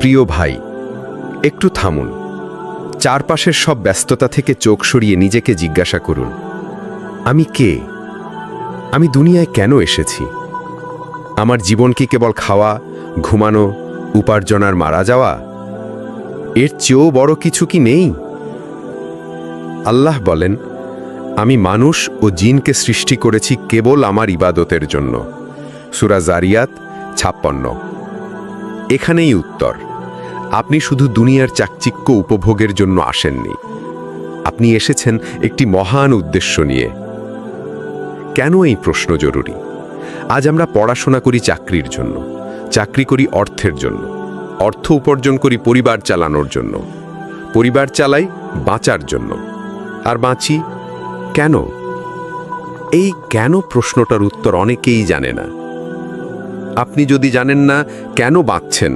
প্রিয় ভাই, একটু থামুন। চারপাশের সব ব্যস্ততা থেকে চোখ সরিয়ে নিজেকে জিজ্ঞাসা করুন, আমি কে? আমি দুনিয়ায় কেন এসেছি? আমার জীবন কি কেবল খাওয়া, ঘুমানো, উপার্জনার মারা যাওয়া? এর চেয়েও বড় কিছু কি নেই? আল্লাহ বলেন, আমি মানুষ ও জিনকে সৃষ্টি করেছি কেবল আমার ইবাদতের জন্য। সুরা জারিয়াত ছাপ্পান্ন। এখানেই উত্তর। আপনি শুধু দুনিয়ার চাকচিক্য উপভোগের জন্য আসেননি। আপনি এসেছেন একটি মহান উদ্দেশ্য নিয়ে। কেন এই প্রশ্ন জরুরি? আজ আমরা পড়াশোনা করি চাকরির জন্য, চাকরি করি অর্থের জন্য, অর্থ উপার্জন করি পরিবার চালানোর জন্য, পরিবার চালাই বাঁচার জন্য। আর বাঁচি কেন? এই কেন প্রশ্নটার উত্তর অনেকেই জানে না। আপনি যদি জানেন না কেন বাঁচছেন,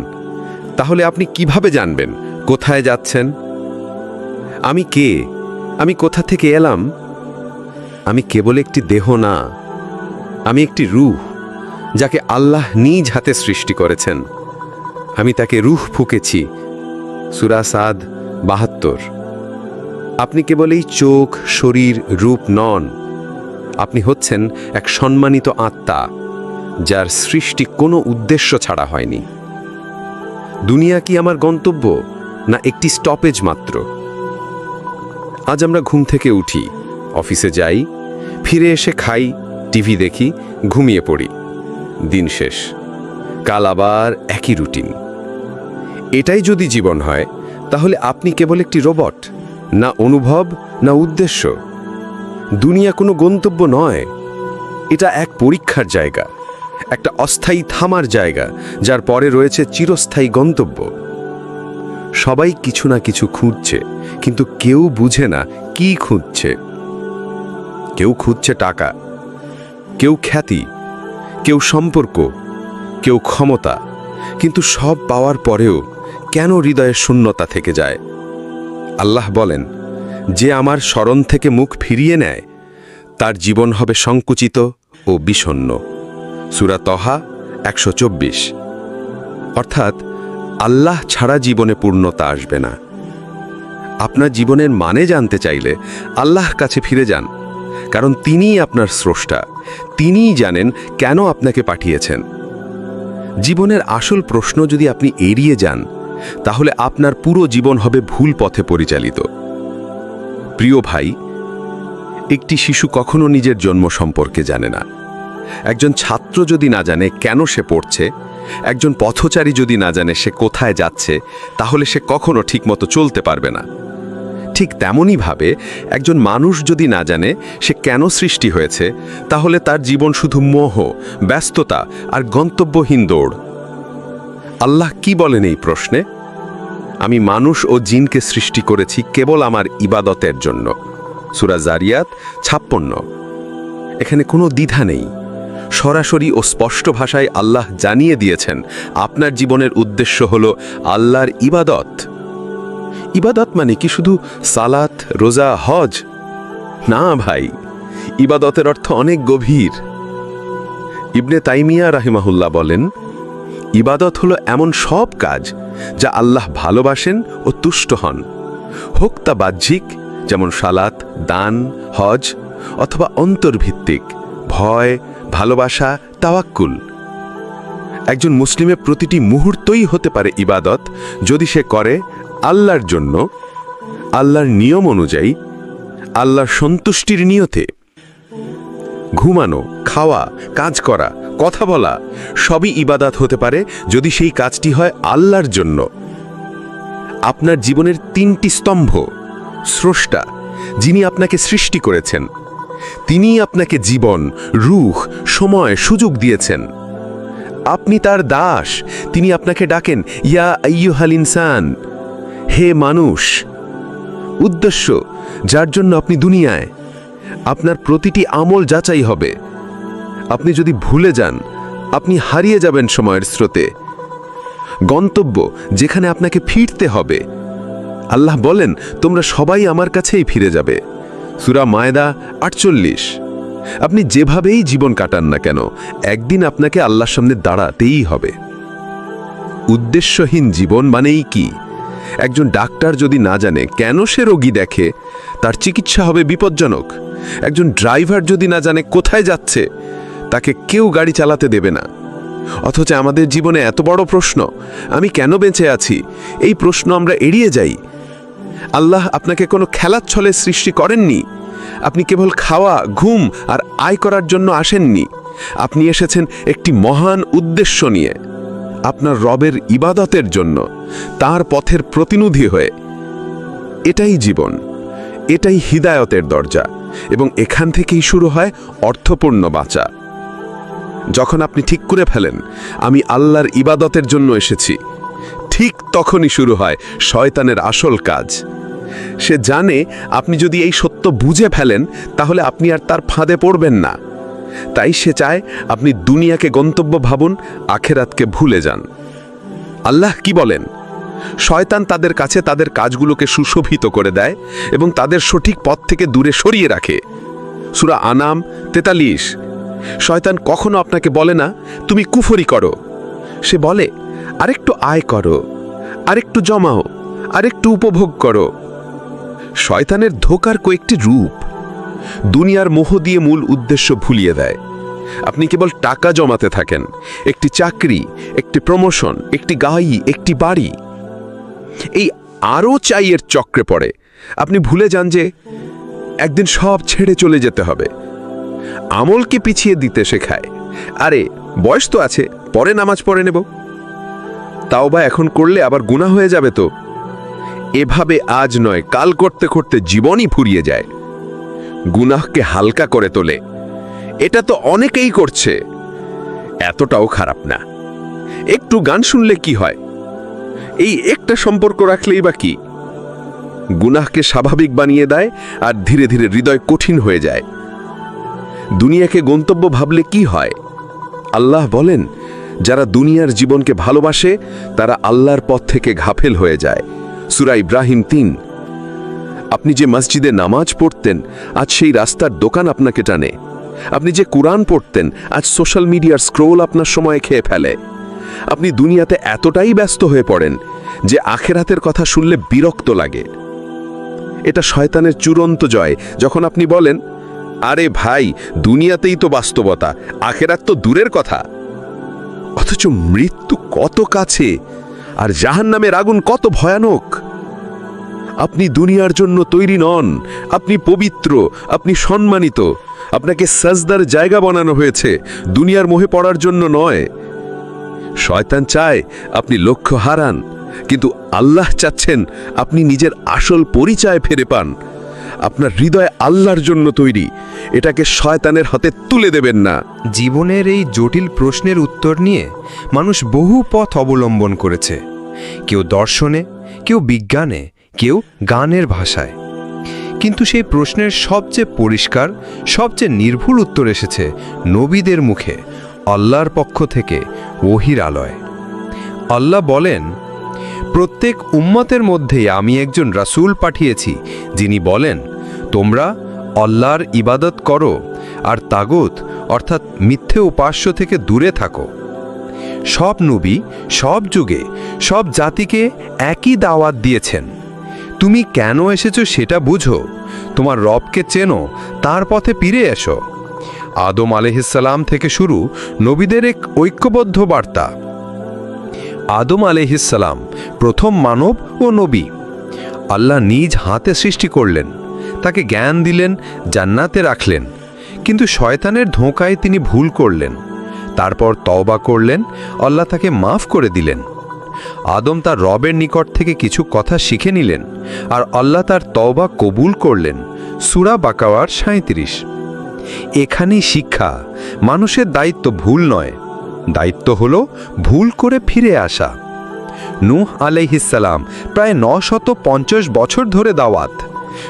তাহলে আপনি কীভাবে জানবেন, কোথায় যাচ্ছেন? আমি কে? আমি কোথা থেকে এলাম? আমি কেবল একটি দেহ না, আমি একটি রুহ, যাকে আল্লাহ নিজ হাতে সৃষ্টি করেছেন। আমি তাকে রুহ ফুকেছি। সুরা সাদ বাহাত্তর। আপনি কেবল এই চোখ, শরীর, রূপ নন। আপনি হচ্ছেন এক সম্মানিত আত্মা। যার সৃষ্টি কোনো উদ্দেশ্য ছাড়া হয়নি। দুনিয়া কি আমার গন্তব্য, না একটি স্টপেজ মাত্র? আজ আমরা ঘুম থেকে উঠি, অফিসে যাই, ফিরে এসে খাই, টিভি দেখি, ঘুমিয়ে পড়ি। দিন শেষ, কাল আবার একই রুটিন। এটাই যদি জীবন হয়, তাহলে আপনি কেবল একটি রোবট, না অনুভব, না উদ্দেশ্য। দুনিয়া কোনো গন্তব্য নয়, এটা এক পরীক্ষার জায়গা। একটা অস্থায়ী থামার জায়গা, যার পরে রয়েছে চিরস্থায়ী গন্তব্য। সবাই কিছু না কিছু খুঁজছে, কিন্তু কেউ বুঝে না কি খুঁজছে। কেউ খুঁজছে টাকা, কেউ খ্যাতি, কেউ সম্পর্ক, কেউ ক্ষমতা, কিন্তু সব পাওয়ার পরেও কেন হৃদয়ের শূন্যতা থেকে যায়? আল্লাহ বলেন, যে আমার স্মরণ থেকে মুখ ফিরিয়ে নেয়, তার জীবন হবে সংকুচিত ও বিষণ্ণ। সুরা তহা একশো চব্বিশ। অর্থাৎ আল্লাহ ছাড়া জীবনে পূর্ণতা আসবে না। আপনার জীবনের মানে জানতে চাইলে আল্লাহ কাছে ফিরে যান, কারণ তিনিই আপনার স্রষ্টা, তিনিই জানেন কেন আপনাকে পাঠিয়েছেন। জীবনের আসল প্রশ্ন যদি আপনি এড়িয়ে যান, তাহলে আপনার পুরো জীবন হবে ভুল পথে পরিচালিত। প্রিয় ভাই, একটি শিশু কখনো নিজের জন্ম সম্পর্কে জানে না। একজন ছাত্র যদি না জানে কেন সে পড়ছে, একজন পথচারী যদি না জানে সে কোথায় যাচ্ছে, তাহলে সে কখনো ঠিকমতো চলতে পারবে না। ঠিক তেমনইভাবে একজন মানুষ যদি না জানে সে কেন সৃষ্টি হয়েছে, তাহলে তার জীবন শুধু মোহ, ব্যস্ততা আর গন্তব্যহীন দৌড়। আল্লাহ কি বলেন এই প্রশ্নে? আমি মানুষ ও জিনকে সৃষ্টি করেছি কেবল আমার ইবাদতের জন্য। সুরা জারিয়াত ছাপ্পন্ন। এখানে কোনো দ্বিধা নেই। সরাসরি ও স্পষ্ট ভাষায় আল্লাহ জানিয়ে দিয়েছেন। আপনার জীবনের উদ্দেশ্য হল আল্লাহর ইবাদত। ইবাদত মানে কি শুধু সালাত, রোজা, হজ? না ভাই, ইবাদতের অর্থ অনেক গভীর। ইবনে তাইমিয়া রাহিমাহুল্লাহ বলেন, ইবাদত হলো এমন সব কাজ যা আল্লাহ ভালোবাসেন ও তুষ্ট হন। হোক তা বাহ্যিক, যেমন সালাত, দান, হজ, অথবা অন্তর্ভিত্তিক, ভয় ভালোবাসা, তাওয়াক্কুল। একজন মুসলিমের প্রতিটি মুহূর্তই হতে পারে ইবাদত, যদি সে করে আল্লাহর জন্য, আল্লাহর নিয়ম অনুযায়ী, আল্লাহর সন্তুষ্টির নিয়তে। ঘুমানো, খাওয়া, কাজ করা, কথা বলা, সবই ইবাদাত হতে পারে যদি সেই কাজটি হয় আল্লাহর জন্য। আপনার জীবনের তিনটি স্তম্ভ, স্রষ্টা, যিনি আপনাকে সৃষ্টি করেছেন। তিনিই আপনাকে জীবন রুখ সময়, সুযোগ দিয়েছেন। আপনি তার দাস, তিনি আপনাকে ডাকেন, ইয়া আইয়ুহাল ইনসান, হে মানুষ। উদ্দেশ্য, যার জন্য আপনি দুনিয়ায়, আপনার প্রতিটি আমল যাচাই হবে। আপনি যদি ভুলে যান, আপনি হারিয়ে যাবেন সময়ের স্রোতে। গন্তব্য, যেখানে আপনাকে ফিরতে হবে। আল্লাহ বলেন, তোমরা সবাই আমার কাছেই ফিরে যাবে। সুরা মায়দা আটচল্লিশ। আপনি যেভাবেই জীবন কাটান না কেন, একদিন আপনাকে আল্লাহর সামনে দাঁড়াতেই হবে। উদ্দেশ্যহীন জীবন মানেই কি? একজন ডাক্তার যদি না জানে কেন সে রোগী দেখে, তার চিকিৎসা হবে বিপজ্জনক। একজন ড্রাইভার যদি না জানে কোথায় যাচ্ছে, তাকে কেউ গাড়ি চালাতে দেবে না। অথচ আমাদের জীবনে এত বড় প্রশ্ন, আমি কেন বেঁচে আছি? এই প্রশ্ন আমরা এড়িয়ে যাই। আল্লাহ আপনাকে কোনো খেলার ছলে সৃষ্টি করেননি। আপনি কেবল খাওয়া, ঘুম আর আয় করার জন্য আসেননি। আপনি এসেছেন একটি মহান উদ্দেশ্য নিয়ে। আপনার রবের ইবাদতের জন্য, তার পথের প্রতিনিধি হয়ে। এটাই জীবন, এটাই হিদায়তের দরজা এবং এখান থেকেই শুরু হয় অর্থপূর্ণ বাঁচা। যখন আপনি ঠিক করে ফেলেন, আমি আল্লাহর ইবাদতের জন্য এসেছি। ঠিক তখনই শুরু হয় শয়তানের আসল কাজ। সে জানে আপনি যদি এই সত্য বুঝে ফেলেন, তাহলে আপনি আর তার ফাঁদে পড়বেন না। তাই সে চায় আপনি দুনিয়াকে গন্তব্য ভাবুন, আখেরাতকে ভুলে যান। আল্লাহ কি বলেন? শয়তান তাদের কাছে তাদের কাজগুলোকে সুশোভিত করে দেয় এবং তাদের সঠিক পথ থেকে দূরে সরিয়ে রাখে। সুরা আনাম তেতাল্লিশ। শয়তান কখনো আপনাকে বলে না, তুমি কুফরি করো। সে বলে আরেকটু আয় করো, আরেকটু জমাও, আরেকটু উপভোগ করো। শয়তানের ধোকার কয়েকটি রূপ দুনিয়ার মোহ দিয়ে মূল উদ্দেশ্য ভুলিয়ে দেয়। আপনি কেবল টাকা জমাতে থাকেন, একটি চাকরি, একটি প্রমোশন একটি গাই, একটি বাড়ি। এই আরও চাইয়ের চক্রে পড়ে। আপনি ভুলে যান যে একদিন সব ছেড়ে চলে যেতে হবে। আমলকে পিছিয়ে দিতে শেখায়। আরে, বয়স তো আছে, পরে নামাজ পড়ে নেব। তাও বা এখন করলে আবার গুণা হয়ে যাবে তো। এভাবে আজ নয়, কাল করতে করতে জীবনই ফুরিয়ে যায়। গুনাহকে হালকা করে তোলে। এটা তো অনেকেই করছে। এতটাও খারাপ না। একটু গান শুনলে কি হয়? এই একটা সম্পর্ক রাখলেই বা কি? গুনাহকে স্বাভাবিক বানিয়ে দেয় আর ধীরে ধীরে হৃদয় কঠিন হয়ে যায়। দুনিয়াকে গন্তব্য ভাবলে কি হয়? আল্লাহ বলেন যারা দুনিয়ার জীবনকে ভালোবাসে, তারা আল্লাহর পথ থেকে ঘাফেল হয়ে যায়। সুরা ইব্রাহিম তিন। আপনি যে মসজিদে নামাজ পড়তেন, আজ সেই রাস্তার দোকান আপনাকে টানে। আপনি যে কোরআন পড়তেন, আজ সোশ্যাল মিডিয়ার স্ক্রোল আপনার সময় খেয়ে ফেলে। আপনি দুনিয়াতে এতটাই ব্যস্ত হয়ে পড়েন যে আখেরাতের কথা শুনলে বিরক্ত লাগে। এটা শয়তানের চূড়ান্ত জয়, যখন আপনি বলেন, আরে ভাই, দুনিয়াতেই তো বাস্তবতা, আখেরাত তো দূরের কথা। অথচ মৃত্যু কত কাছে, আর জাহান নামের আগুন কত ভয়ানক। আপনি দুনিয়ার জন্য তৈরি নন, আপনি পবিত্র, আপনি সম্মানিত, আপনাকে সাজদার জায়গা বানানো হয়েছে, দুনিয়ার মোহে পড়ার জন্য নয়। শয়তান চায় আপনি লক্ষ্য হারান, কিন্তু আল্লাহ চাচ্ছেন আপনি নিজের আসল পরিচয় ফেরে পান। আপনার হৃদয় আল্লাহর জন্য তৈরি। এটাকে শয়তানের হাতে তুলে দেবেন না। জীবনের এই জটিল প্রশ্নের উত্তর নিয়ে মানুষ বহু পথ অবলম্বন করেছে। কেউ দর্শনে, কেউ বিজ্ঞানে, কেউ গানের ভাষায়। কিন্তু সেই প্রশ্নের সবচেয়ে পরিষ্কার, সবচেয়ে নির্ভুল উত্তর এসেছে নবীদের মুখে, আল্লাহর পক্ষ থেকে ওহির আলয়। আল্লাহ বলেন প্রত্যেক উম্মতের মধ্যে আমি একজন রাসূল পাঠিয়েছি, যিনি বলেন, তোমরা অল্লাহর ইবাদত করো আর তাগুত, অর্থাৎ মিথ্যে উপাস্য থেকে দূরে থাকো। সব নবী, সব যুগে, সব জাতিকে একই দাওয়াত দিয়েছেন। তুমি কেন এসেছ সেটা বুঝো, তোমার রবকে চেনো, তার পথে ফিরে এসো। আদম আলহিসাল্লাম থেকে শুরু নবীদের এক ঐক্যবদ্ধ বার্তা। আদম আলহিসাল্লাম প্রথম মানব ও নবী। আল্লাহ নিজ হাতে সৃষ্টি করলেন, তাকে জ্ঞান দিলেন, জান্নাতে রাখলেন। কিন্তু শয়তানের ধোঁকায় তিনি ভুল করলেন। তারপর তওবা করলেন, আল্লাহ তাকে মাফ করে দিলেন। আদম তার রবের নিকট থেকে কিছু কথা শিখে নিলেন আর আল্লাহ তার তওবা কবুল করলেন, সুরা বাকাওয়ার সাঁত্রিশ এখানেই শিক্ষা, মানুষের দায়িত্ব ভুল নয়। দায়িত্ব হল ভুল করে ফিরে আসা। নূহ আলাইহিসাল্লাম প্রায় নশত পঞ্চাশ বছর ধরে দাওয়াত।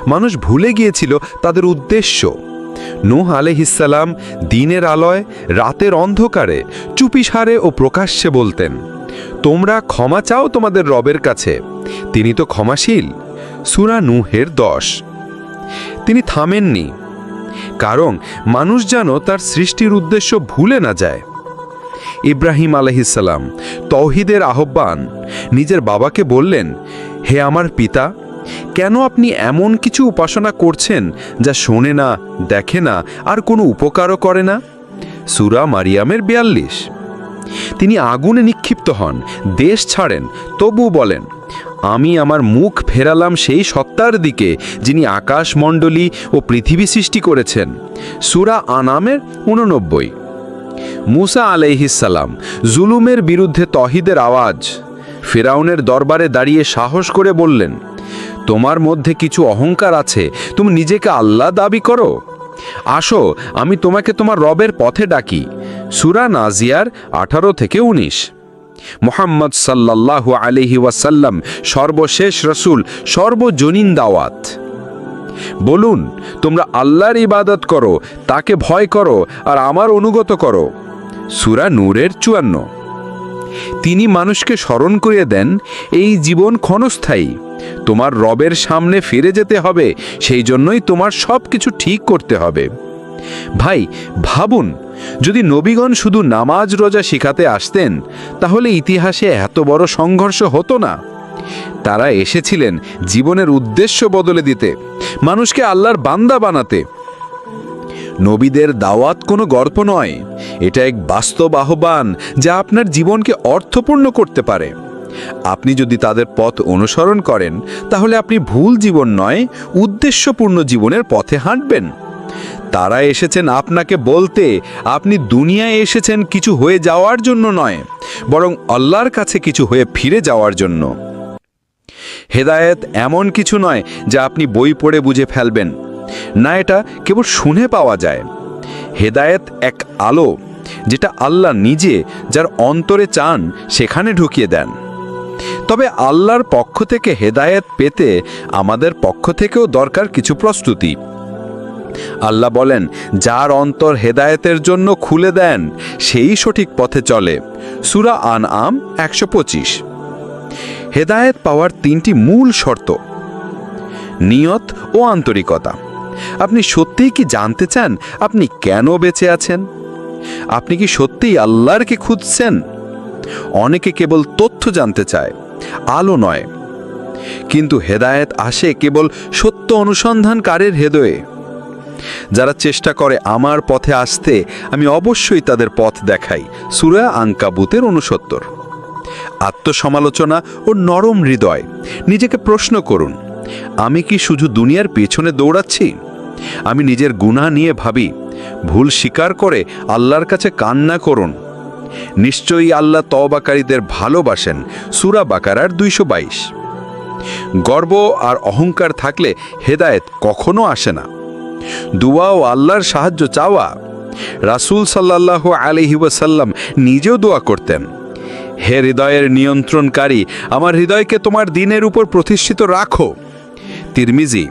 মানুষ ভুলে গিয়েছিল তাদের উদ্দেশ্য। নূহ আলাইহিসাল্লাম দিনের আলোয়, রাতের অন্ধকারে, চুপিসারে ও প্রকাশ্যে বলতেন, তোমরা ক্ষমা চাও তোমাদের রবের কাছে। তিনি তো ক্ষমাশীল। সুরা নুহের দশ। তিনি থামেননি, কারণ মানুষ যেন তার সৃষ্টির উদ্দেশ্য ভুলে না যায়। ইব্রাহিম আলহিসাল্লাম তৌহিদের আহ্বান, নিজের বাবাকে বললেন, হে আমার পিতা, কেন আপনি এমন কিছু উপাসনা করছেন যা শোনে না, দেখে না, আর কোনো উপকারও করে না? সুরা মারিয়ামের বিয়াল্লিশ। তিনি আগুনে নিক্ষিপ্ত হন, দেশ ছাড়েন, তবু বলেন, আমি আমার মুখ ফেরালাম সেই সত্তার দিকে, যিনি আকাশমণ্ডলী ও পৃথিবী সৃষ্টি করেছেন। সুরা আনামের উননব্বই মুসা আলাইহিসাল্লাম জুলুমের বিরুদ্ধে তহিদের আওয়াজ। ফেরাউনের দরবারে দাঁড়িয়ে সাহস করে বললেন, তোমার মধ্যে কিছু অহংকার আছে, তুমি নিজেকে আল্লাহ দাবি করো? আসো, আমি তোমাকে তোমার রবের পথে ডাকি। সুরা নাজিয়ার আঠারো থেকে উনিশ। মোহাম্মদ সাল্লাল্লাহু আলহি ওয়াসাল্লাম সর্বশেষ রসুল, সর্বজনীন দাওয়াত। বলুন, তোমরা আল্লাহর ইবাদত করো, তাকে ভয় করো, আর আমার অনুগত করো। সুরা নূরের চুয়ান্ন। তিনি মানুষকে স্মরণ করিয়ে দেন, এই জীবন ক্ষণস্থায়ী। তোমার রবের সামনে ফিরে যেতে হবে, সেই জন্যই তোমার সব কিছু ঠিক করতে হবে। ভাই, ভাবুন, যদি নবীগণ শুধু নামাজ রোজা শিখাতে আসতেন, তাহলে ইতিহাসে এত বড় সংঘর্ষ হতো না। তারা এসেছিলেন জীবনের উদ্দেশ্য বদলে দিতে, মানুষকে আল্লাহর বান্দা বানাতে। নবীদের দাওয়াত কোনো গল্প নয়। এটা এক বাস্তব আহ্বান যা আপনার জীবনকে অর্থপূর্ণ করতে পারে। আপনি যদি তাদের পথ অনুসরণ করেন, তাহলে আপনি ভুল জীবন নয়, উদ্দেশ্যপূর্ণ জীবনের পথে হাঁটবেন। তারা এসেছেন আপনাকে বলতে, আপনি দুনিয়ায় এসেছেন কিছু হয়ে যাওয়ার জন্য নয়, বরং আল্লাহর কাছে কিছু হয়ে ফিরে যাওয়ার জন্য। হেদায়েত এমন কিছু নয় যা আপনি বই পড়ে বুঝে ফেলবেন। না এটা কেবল শুনে পাওয়া যায়। হেদায়েত এক আলো, যেটা আল্লাহ নিজে যার অন্তরে চান সেখানে ঢুকিয়ে দেন। তবে আল্লাহর পক্ষ থেকে হেদায়েত পেতে আমাদের পক্ষ থেকেও দরকার কিছু প্রস্তুতি। আল্লাহ বলেন, যার অন্তর হেদায়েতের জন্য খুলে দেন, সেই সঠিক পথে চলে। সুরা আন আম একশো পঁচিশ। হেদায়েত পাওয়ার তিনটি মূল শর্ত, নিয়ত ও আন্তরিকতা। আপনি সত্যিই কি জানতে চান আপনি কেন বেঁচে আছেন? আপনি কি সত্যিই আল্লাহরকে খুঁজছেন? অনেকে কেবল তথ্য জানতে চায়, আলো নয়। কিন্তু হেদায়েত আসে কেবল সত্য অনুসন্ধানকারের হৃদয়ে। যারা চেষ্টা করে আমার পথে আসতে, আমি অবশ্যই তাদের পথ দেখাই, সুরা আঙ্কাবুতের অনুসত্তর আত্মসমালোচনা ও নরম হৃদয়, নিজেকে প্রশ্ন করুন, আমি কি শুধু দুনিয়ার পেছনে দৌড়াচ্ছি? আমি নিজের গুণা নিয়ে ভাবি, ভুল স্বীকার করে আল্লাহর কাছে কান্না করুন। নিশ্চয়ই আল্লাহ তওবাকারীদের ভালোবাসেন, সুরা বাকারার দুইশো বাইশ। গর্ব আর অহংকার থাকলে হেদায়েত কখনো আসে না। দুয়া ও আল্লাহর সাহায্য চাওয়া। রাসূল সাল্লাহ আলহি ওয়াসাল্লাম নিজেও দোয়া করতেন, হে হৃদয়ের নিয়ন্ত্রণকারী, আমার হৃদয়কে তোমার দিনের উপর প্রতিষ্ঠিত রাখো। তিরমিজি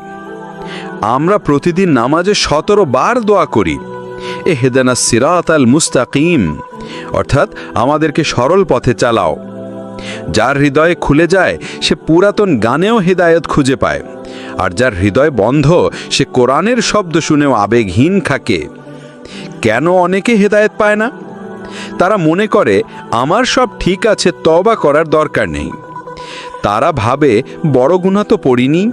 আমরা প্রতিদিন নামাজে সতেরো বার দোয়া করি। এ হেদানা সিরাত আল মুস্তাকিম। অর্থাৎ আমাদেরকে সরল পথে চালাও। যার হৃদয়ে খুলে যায়, সে পুরাতন গানেও হৃদায়ত খুঁজে পায়। আর যার হৃদয় বন্ধ, সে কোরআনের শব্দ শুনেও আবেগহীন থাকে। কেন অনেকে হেদায়েত পায় না? তারা মনে করে, আমার সব ঠিক আছে তবা করার দরকার নেই। তারা ভাবে, বড় গুণা তো পড়িনি।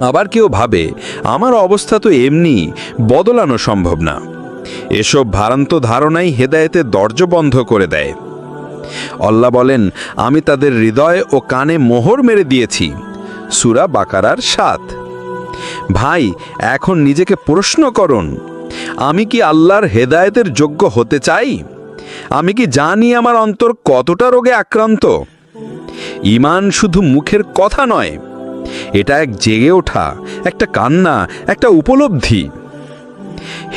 আবার কেউ ভাবে, আমার অবস্থা তো এমনি, বদলানো সম্ভব না। এসব ভারান্ত ধারণাই হেদায়েতে দরজ বন্ধ করে দেয়। আল্লাহ বলেন, আমি তাদের হৃদয় ও কানে মোহর মেরে দিয়েছি। সুরা বাকারার সাত। ভাই, এখন নিজেকে প্রশ্ন করুন, আমি কি আল্লাহর হেদায়েতের যোগ্য হতে চাই? আমি কি জানি আমার অন্তর কতটা রোগে আক্রান্ত? ইমান শুধু মুখের কথা নয় এটা এক জেগে ওঠা, একটা কান্না, একটা উপলব্ধি।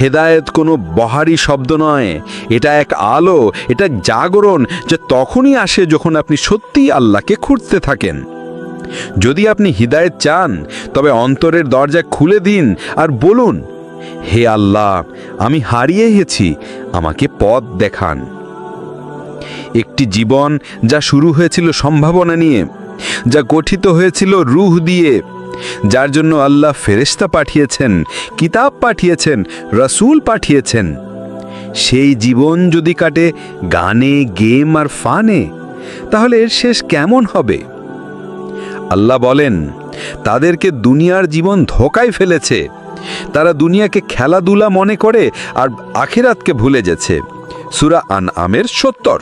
হেদায়েত কোনো বহারি শব্দ নয়, এটা এক আলো, এটা জাগরণ যে তখনই আসে যখন আপনি সত্যিই আল্লাহকে খুঁজতে থাকেন। যদি আপনি হৃদায়ত চান, তবে অন্তরের দরজা খুলে দিন আর বলুন, হে আল্লাহ, আমি হারিয়ে গেছি, আমাকে পথ দেখান। একটি জীবন যা শুরু হয়েছিল সম্ভাবনা নিয়ে যা গঠিত হয়েছিল রুহ দিয়ে, যার জন্য আল্লাহ ফেরেশতা পাঠিয়েছেন, কিতাব পাঠিয়েছেন, রসুল পাঠিয়েছেন। সেই জীবন যদি কাটে গানে, গেম আর ফানে, তাহলে এর শেষ কেমন হবে? আল্লাহ বলেন, তাদেরকে দুনিয়ার জীবন ধোকায় ফেলেছে। তারা দুনিয়াকে খেলাধুলা মনে করে আর আখেরাতকে ভুলে গেছে। সুরা আন আমের সত্তর।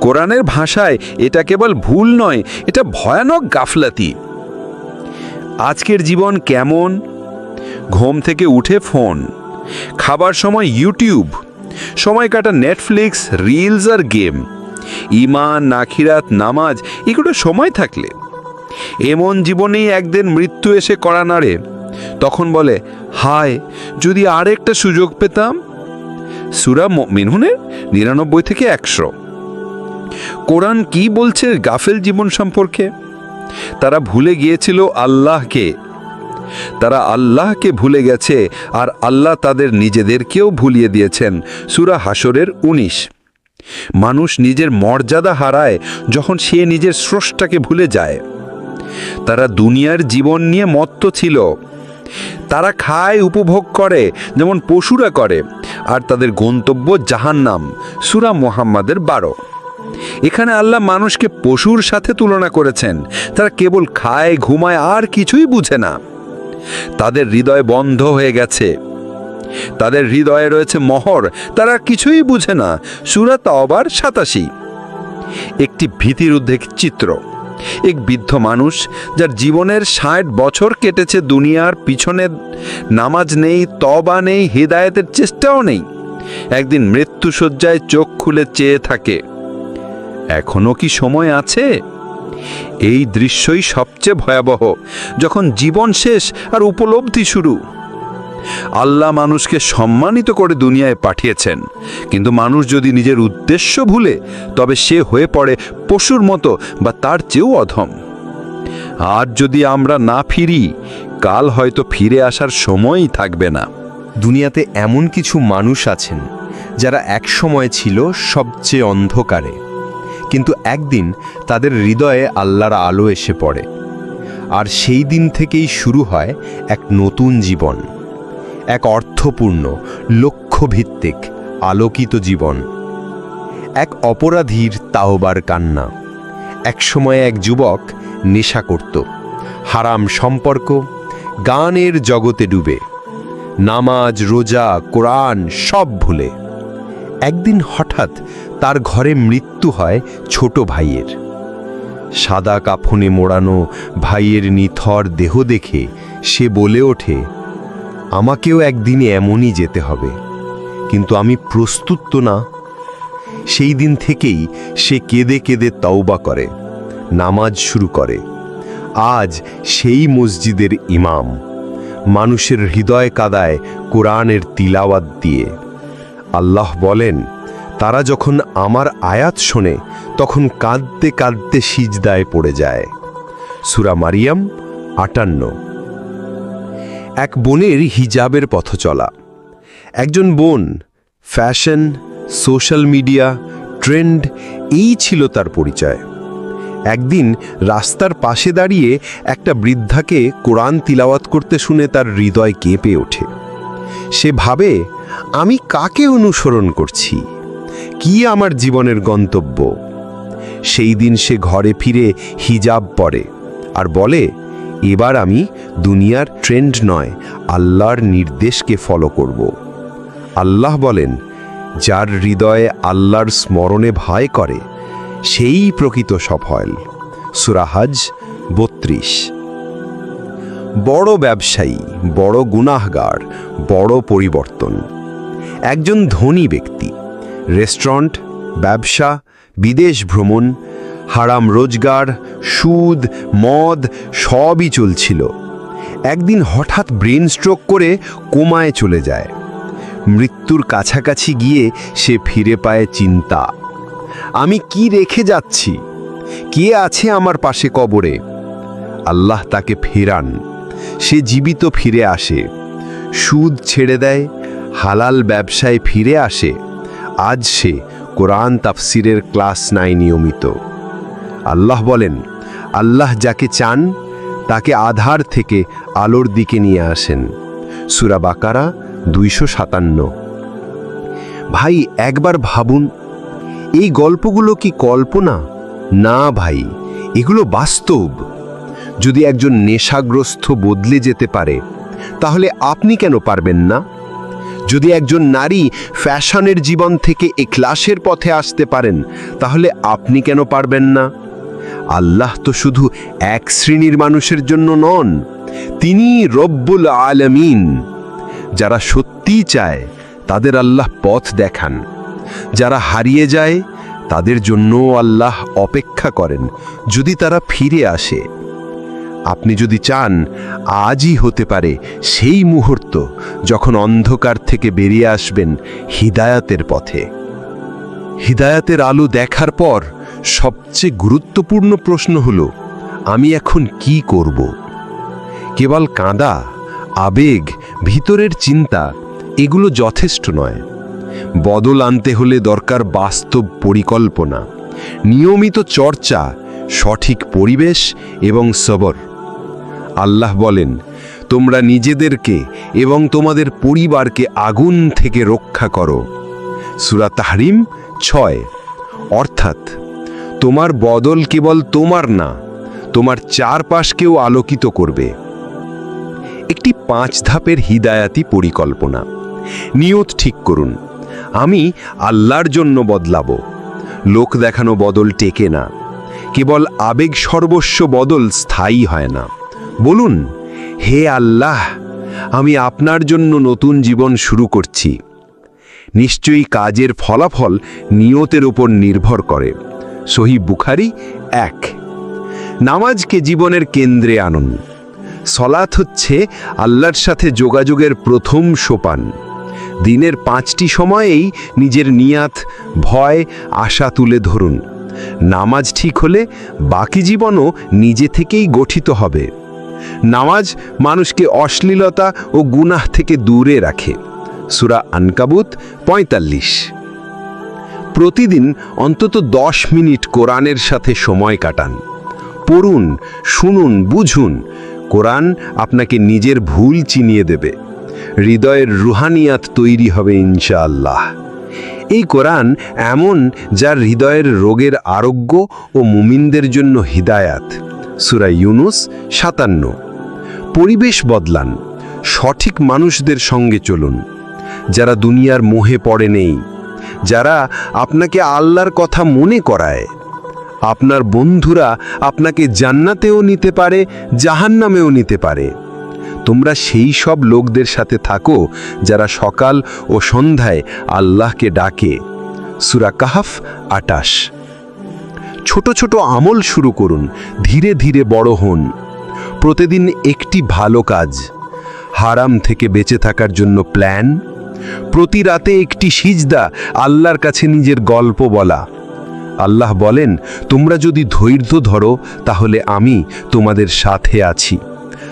কোরআনের ভাষায় এটা কেবল ভুল নয়, এটা ভয়ানক গাফলাতি। আজকের জীবন কেমন? ঘুম থেকে উঠে ফোন, খাবার সময় ইউটিউব, সময় কাটা নেটফ্লিক্স, রিলস আর গেম ইমান নাখিরাত, নামাজ, এগুলো সময় থাকলে। এমন জীবনেই একদিন মৃত্যু এসে করা নাড়ে, তখন বলে, হায়, যদি আরেকটা সুযোগ পেতাম? সুরা মিনহুনের নিরানব্বই থেকে একশো। কোরআন কি বলছে গাফেল জীবন সম্পর্কে? তারা ভুলে গিয়েছিল আল্লাহকে। তারা আল্লাহকে ভুলে গেছে আর আল্লাহ তাদের নিজেদেরকেও ভুলিয়ে দিয়েছেন। সুরা হাসরের উনিশ। মানুষ নিজের মর্যাদা হারায় যখন সে নিজের স্রষ্টাকে ভুলে যায়। তারা দুনিয়ার জীবন নিয়ে মত্ত ছিল। তারা খায়, উপভোগ করে, যেমন পশুরা করে, আর তাদের গন্তব্য জাহান্নাম। সুরা মোহাম্মদের বারো। এখানে আল্লাহ মানুষকে পশুর সাথে তুলনা করেছেন। তারা কেবল খায়, ঘুমায় আর কিছুই বুঝে না। তাদের হৃদয় বন্ধ হয়ে গেছে। তাদের হৃদয়ে রয়েছে মহর, তারা কিছুই বুঝে না। সুরা তাওবার সাতাশি। একটি ভীতির উদ্বেগ চিত্র। এক বৃদ্ধ মানুষ যার জীবনের ষাট বছর কেটেছে দুনিয়ার পিছনে, নামাজ নেই তবা নেই, হৃদায়তের চেষ্টাও নেই। একদিন মৃত্যুসজ্জায় চোখ খুলে চেয়ে থাকে। এখনও কি সময় আছে? এই দৃশ্যই সবচেয়ে ভয়াবহ, যখন জীবন শেষ আর উপলব্ধি শুরু। আল্লাহ মানুষকে সম্মানিত করে দুনিয়ায় পাঠিয়েছেন, কিন্তু মানুষ যদি নিজের উদ্দেশ্য ভুলে, তবে সে হয়ে পড়ে পশুর মতো বা তার চেয়েও অধম। আর যদি আমরা না ফিরি, কাল হয়তো ফিরে আসার সময়ই থাকবে না। দুনিয়াতে এমন কিছু মানুষ আছেন, যারা একসময় ছিল সবচেয়ে অন্ধকারে। কিন্তু একদিন তাদের হৃদয়ে আল্লাহর আলো এসে পড়ে। আর সেই দিন থেকেই শুরু হয় এক নতুন জীবন। এক অর্থপূর্ণ, লক্ষ্যভিত্তিক, আলোকিত জীবন। এক অপরাধীর তাওবার কান্না। একসময় এক যুবক নেশা করত। হারাম সম্পর্ক, গানের জগতে ডুবে। নামাজ, রোজা, কোরআন সব ভুলে। একদিন হঠাৎ তার ঘরে মৃত্যু হয় ছোট ভাইয়ের। সাদা কাফনে মোড়ানো ভাইয়ের নিথর দেহ দেখে সে বলে ওঠে, আমাকেও একদিনে এমনই যেতে হবে, কিন্তু আমি প্রস্তুত তো না। সেই দিন থেকেই সে কেঁদে কেঁদে তওবা করে, নামাজ শুরু করে। আজ সেই মসজিদের ইমাম। মানুষের হৃদয় কাদায় কোরআনের তিলাওয়াত দিয়ে। আল্লাহ বলেন, তারা যখন আমার আয়াত শোনে, তখন কাঁদতে কাঁদতে সিজদায় পড়ে যায়। সুরা মারিয়াম আটান্ন। এক বোনের হিজাবের পথ চলা একজন বোন, ফ্যাশন, সোশ্যাল মিডিয়া, ট্রেন্ড, এই ছিল তার পরিচয়। একদিন রাস্তার পাশে দাঁড়িয়ে একটা বৃদ্ধাকে কোরআন তিলাওয়াত করতে শুনে তার হৃদয় কেঁপে ওঠে। সে ভাবে, আমি কাকে অনুসরণ করছি? কি আমার জীবনের গন্তব্য? সেই দিন সে ঘরে ফিরে হিজাব পরে আর বলে, এবার আমি দুনিয়ার ট্রেন্ড নয়, আল্লাহর নির্দেশকে ফলো করব। আল্লাহ বলেন, যার হৃদয়ে আল্লাহর স্মরণে ভয় করে, সেই প্রকৃত সফল। সুরাহাজ বত্রিশ। বড় ব্যবসায়ী, বড় গুনাহগার, বড় পরিবর্তন। একজন ধনী ব্যক্তি, রেস্টুরেন্ট, ব্যবসা, বিদেশ ভ্রমণ, হারাম রোজগার, সুদ, মদ, সবই চলছিল। একদিন হঠাৎ ব্রেন স্ট্রোক করে কোমায় চলে যায়। মৃত্যুর কাছাকাছি গিয়ে সে ফিরে পায় চিন্তা। আমি কি রেখে যাচ্ছি? কে আছে আমার পাশে কবরে? আল্লাহ তাকে ফেরান। সে জীবিত ফিরে আসে। সুদ ছেড়ে দেয়, হালাল ব্যবসায় ফিরে আসে। আজ সে কোরআন তাফসিরের ক্লাস নাই নিয়মিত। আল্লাহ বলেন, আল্লাহ যাকে চান, তাকে আধার থেকে আলোর দিকে নিয়ে আসেন। সুরা বাকারা দুইশো সাতান্ন। ভাই, একবার ভাবুন, এই গল্পগুলো কি কল্পনা? না ভাই, এগুলো বাস্তব। যদি একজন নেশাগ্রস্ত বদলে যেতে পারে, তাহলে আপনি কেন পারবেন না? যদি একজন নারী ফ্যাশনের জীবন থেকে এক্লাসের পথে আসতে পারেন, তাহলে আপনি কেন পারবেন না? আল্লাহ তো শুধু এক শ্রেণির মানুষের জন্য নন তিনি রব্বুল আলমিন। যারা সত্যিই চায়, তাদের আল্লাহ পথ দেখান। যারা হারিয়ে যায়, তাদের জন্য আল্লাহ অপেক্ষা করেন, যদি তারা ফিরে আসে। আপনি যদি চান, আজই হতে পারে সেই মুহূর্ত যখন অন্ধকার থেকে বেরিয়ে আসবেন হিদায়াতের পথে। হিদায়াতের আলো দেখার পর সবচেয়ে গুরুত্বপূর্ণ প্রশ্ন হল, আমি এখন কি করব? কেবল কাঁদা, আবেগ, ভিতরের চিন্তা, এগুলো যথেষ্ট নয়। বদল আনতে হলে দরকার বাস্তব পরিকল্পনা, নিয়মিত চর্চা, সঠিক পরিবেশ এবং সবর। আল্লাহ বলেন, তোমরা নিজেদেরকে এবং তোমাদের পরিবারকে আগুন থেকে রক্ষা করো। সুরা তাহরিম ছয়। অর্থাৎ, তোমার বদল কেবল তোমার না, তোমার চারপাশকেও আলোকিত করবে। একটি পাঁচ ধাপের হিদায়াতি পরিকল্পনা। নিয়ত ঠিক করুন, আমি আল্লাহর জন্য বদলাব। লোক দেখানো বদল টেকে না। কেবল আবেগ সর্বস্ব বদল স্থায়ী হয় না। বলুন, হে আল্লাহ, আমি আপনার জন্য নতুন জীবন শুরু করছি। নিশ্চয়ই কাজের ফলাফল নিয়তের উপর নির্ভর করে। সহি বুখারি এক। নামাজকে জীবনের কেন্দ্রে আনুন। সলাথ হচ্ছে আল্লাহর সাথে যোগাযোগের প্রথম সোপান। দিনের পাঁচটি সময়েই নিজের নিয়াত, ভয়, আশা তুলে ধরুন। নামাজ ঠিক হলে বাকি জীবনও নিজে থেকেই গঠিত হবে। নামাজ মানুষকে অশ্লীলতা ও গুনাহ থেকে দূরে রাখে। সুরা আনকাবুত পঁয়তাল্লিশ। প্রতিদিন অন্তত দশ মিনিট কোরআনের সাথে সময় কাটান। পড়ুন, শুনুন, বুঝুন। কোরআন আপনাকে নিজের ভুল চিনিয়ে দেবে। হৃদয়ের রুহানিয়াত তৈরি হবে ইনশাআল্লাহ। এই কোরআন এমন যার হৃদয়ের রোগের আরোগ্য ও মুমিনদের জন্য হিদায়াত। সুরা ইউনুস সাতান্ন। পরিবেশ বদলান, সঠিক মানুষদের সঙ্গে চলুন। যারা দুনিয়ার মোহে পড়ে নেই, যারা আপনাকে আল্লাহর কথা মনে করায়। আপনার বন্ধুরা আপনাকে জান্নাতেও নিতে পারে, জাহান্নামেও নিতে পারে। তোমরা সেই সব লোকদের সাথে থাকো, যারা সকাল ও সন্ধ্যায় আল্লাহকে ডাকে। সুরা কাহাফ আটাশ। ছোট ছোট আমল শুরু করুন, ধীরে ধীরে বড় হন। প্রতিদিন একটি ভালো কাজ। হারাম থেকে বেঁচে থাকার জন্য প্ল্যান। প্রতি রাতে একটি সিজদা, আল্লাহর কাছে নিজের গল্প বলা। আল্লাহ বলেন, তোমরা যদি ধৈর্য ধরো, তাহলে আমি তোমাদের সাথে আছি।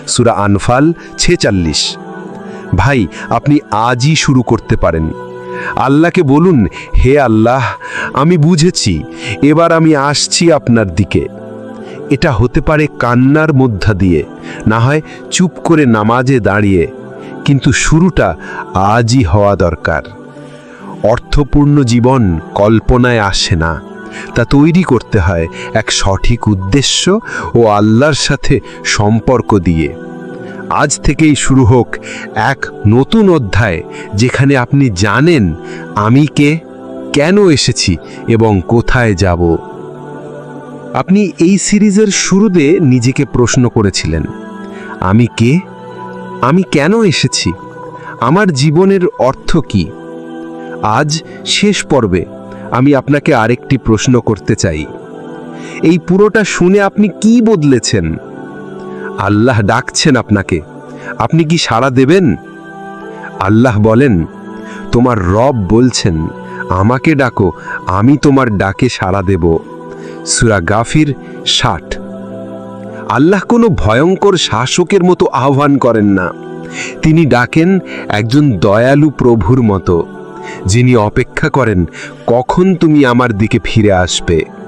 সুরা আনফাল ছেচাল্লিশ। ভাই, আপনি আজই শুরু করতে পারেন। আল্লাহকে বলুন, হে আল্লাহ, আমি বুঝেছি, এবার আমি আসছি আপনার দিকে। এটা হতে পারে কান্নার মধ্যা দিয়ে, না হয় চুপ করে নামাজে দাঁড়িয়ে, কিন্তু শুরুটা আজই হওয়া দরকার। অর্থপূর্ণ জীবন কল্পনায় আসে না, তা তৈরি করতে হয় এক সঠিক উদ্দেশ্য ও আল্লাহর সাথে সম্পর্ক দিয়ে। আজ থেকেই শুরু হোক এক নতুন অধ্যায় যেখানে আপনি জানেন আমি কে, কেন এসেছি এবং কোথায় যাব। আপনি এই সিরিজের শুরুতে নিজেকে প্রশ্ন করেছিলেন, আমি কে? আমি কেন এসেছি? আমার জীবনের অর্থ কি? আজ শেষ পর্বে আমি আপনাকে আরেকটি প্রশ্ন করতে চাই। এই পুরোটা শুনে আপনি কি বদলেছেন? আল্লাহ ডাকছেন আপনাকে। আপনি কি সাড়া দেবেন? আল্লাহ বলেন, তোমার রব বলছেন, আমাকে ডাকো, আমি তোমার ডাকে সাড়া দেব। সুরা গাফির ষাট। আল্লাহ কোনো ভয়ঙ্কর শাসকের মতো আহ্বান করেন না। তিনি ডাকেন একজন দয়ালু প্রভুর মতো, যিনি অপেক্ষা করেন, কখন তুমি আমার দিকে ফিরে আসবে?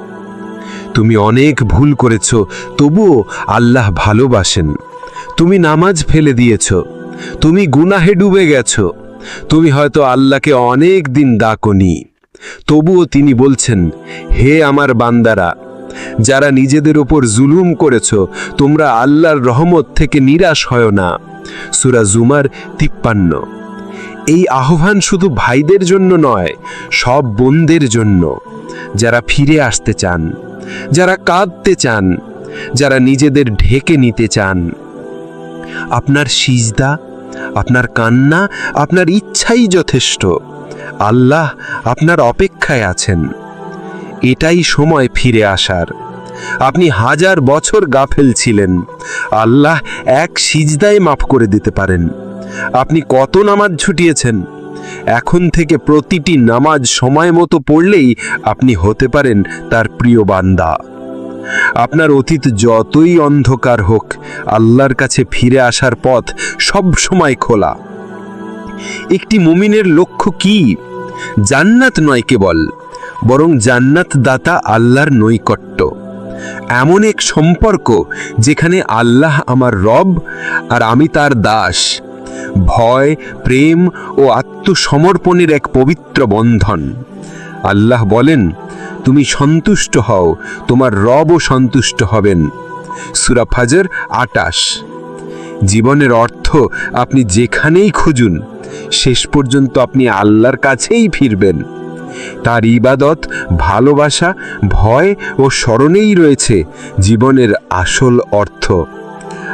তুমি অনেক ভুল করেছ, তবুও আল্লাহ ভালোবাসেন। তুমি নামাজ ফেলে দিয়েছ, তুমি গুনাহে ডুবে গেছ, তুমি হয়তো আল্লাহকে অনেক দিন ডাকনি। তবুও তিনি বলছেন, হে আমার বান্দারা, যারা নিজেদের ওপর জুলুম করেছ, তোমরা আল্লাহর রহমত থেকে নিরাশ হয় না। সুরা জুমার তিপ্পান্ন। এই আহ্বান শুধু ভাইদের জন্য নয়, সব বোনদের জন্য। যারা ফিরে আসতে চান, যারা কাঁদতে চান, যারা নিজেদের ঢেকে নিতে চান। আপনার সিজদা, আপনার কান্না, আপনার ইচ্ছাই যথেষ্ট। আল্লাহ আপনার অপেক্ষায় আছেন। এটাই সময় ফিরে আসার। আপনি হাজার বছর গাফেল ছিলেন। আল্লাহ এক সিজদায় মাফ করে দিতে পারেন। আপনি কত নামাজ ছুটিয়েছেন? এখন থেকে প্রতিটি নামাজ সময় মতো পড়লেই আপনি হতে পারেন তার প্রিয় বান্দা। আপনার অতীত যতই অন্ধকার হোক, আল্লাহর কাছে ফিরে আসার পথ সব সময় খোলা। একটি মুমিনের লক্ষ্য কি? জান্নাত নয় কেবল, বরং জান্নাত দাতা আল্লাহর নৈকট্য। এমন এক সম্পর্ক যেখানে আল্লাহ আমার রব আর আমি তার দাস। ভয়, প্রেম ও আত্মসমর্পণের এক পবিত্র বন্ধন। আল্লাহ বলেন, তুমি সন্তুষ্ট হও, তোমার রবও সন্তুষ্ট হবেন। সুরা ফাজর আটাশ। জীবনের অর্থ, আপনি যেখানেই খুঁজুন, শেষ পর্যন্ত আপনি আল্লাহর কাছেই ফিরবেন। তার ইবাদত, ভালোবাসা, ভয় ও স্মরণেই রয়েছে জীবনের আসল অর্থ।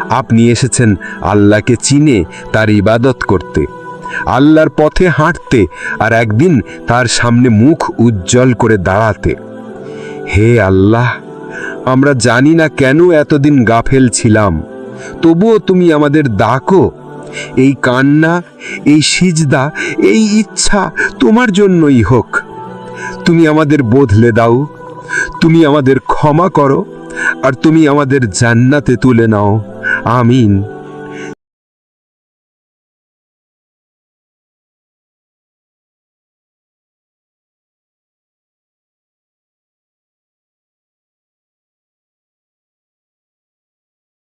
আপনি এসেছেন আল্লাহকে চিনে তার ইবাদত করতে। আল্লাহর পথে হাঁটতে আর একদিন তার সামনে মুখ উজ্জ্বল করে দাঁড়াতে। হে আল্লাহ, আমরা জানি না কেন এতদিন গাফেল ছিলাম, তবুও তুমি আমাদের ডাকো। এই কান্না, এই সিজদা, এই ইচ্ছা তোমার জন্যই হোক। তুমি আমাদের বদলে দাও, তুমি আমাদের ক্ষমা করো, আর তুমি আমাদের জান্নাতে তুলে নাও। আমিন